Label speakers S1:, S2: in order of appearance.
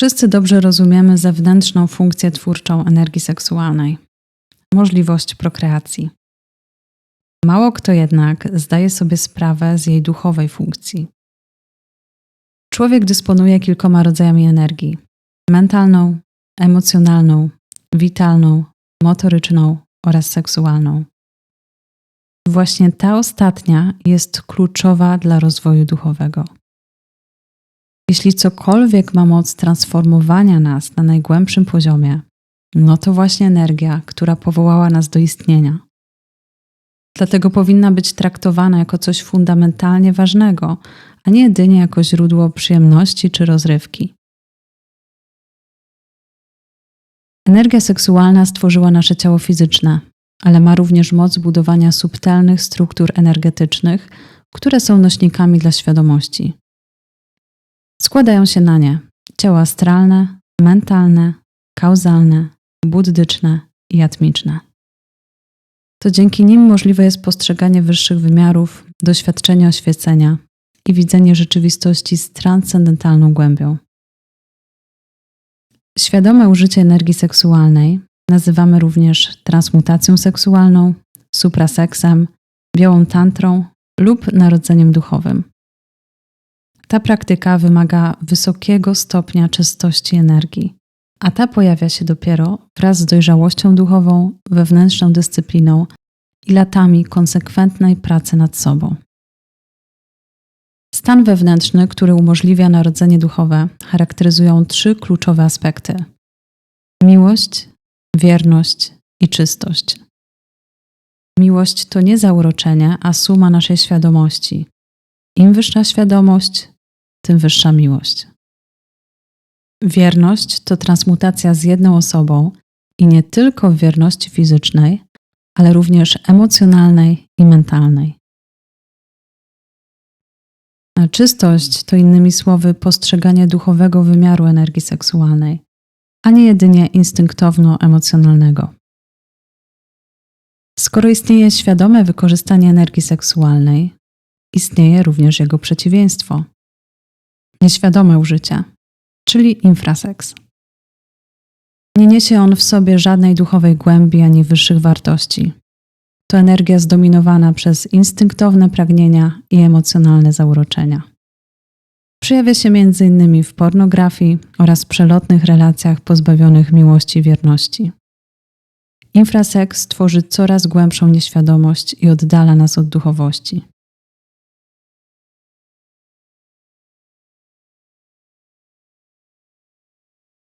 S1: Wszyscy dobrze rozumiemy zewnętrzną funkcję twórczą energii seksualnej możliwość prokreacji. Mało kto jednak zdaje sobie sprawę z jej duchowej funkcji. Człowiek dysponuje kilkoma rodzajami energii: mentalną, emocjonalną, witalną, motoryczną oraz seksualną. Właśnie ta ostatnia jest kluczowa dla rozwoju duchowego. Jeśli cokolwiek ma moc transformowania nas na najgłębszym poziomie, no to właśnie energia, która powołała nas do istnienia. Dlatego powinna być traktowana jako coś fundamentalnie ważnego, a nie jedynie jako źródło przyjemności czy rozrywki. Energia seksualna stworzyła nasze ciało fizyczne, ale ma również moc budowania subtelnych struktur energetycznych, które są nośnikami dla świadomości. Składają się na nie ciała astralne, mentalne, kauzalne, buddyczne i atmiczne. To dzięki nim możliwe jest postrzeganie wyższych wymiarów, doświadczenie oświecenia i widzenie rzeczywistości z transcendentalną głębią. Świadome użycie energii seksualnej nazywamy również transmutacją seksualną, supraseksem, białą tantrą lub narodzeniem duchowym. Ta praktyka wymaga wysokiego stopnia czystości energii, a ta pojawia się dopiero wraz z dojrzałością duchową, wewnętrzną dyscypliną i latami konsekwentnej pracy nad sobą. Stan wewnętrzny, który umożliwia narodzenie duchowe, charakteryzują trzy kluczowe aspekty: miłość, wierność i czystość. Miłość to nie zauroczenie, a suma naszej świadomości. Im wyższa świadomość, tym wyższa miłość. Wierność to transmutacja z jedną osobą i nie tylko w wierności fizycznej, ale również emocjonalnej i mentalnej. A czystość to innymi słowy postrzeganie duchowego wymiaru energii seksualnej, a nie jedynie instynktowno-emocjonalnego. Skoro istnieje świadome wykorzystanie energii seksualnej, istnieje również jego przeciwieństwo nieświadome użycie czyli infraseks. Nie niesie on w sobie żadnej duchowej głębi ani wyższych wartości. To energia zdominowana przez instynktowne pragnienia i emocjonalne zauroczenia. Przejawia się m.in. w pornografii oraz przelotnych relacjach pozbawionych miłości i wierności. Infraseks tworzy coraz głębszą nieświadomość i oddala nas od duchowości.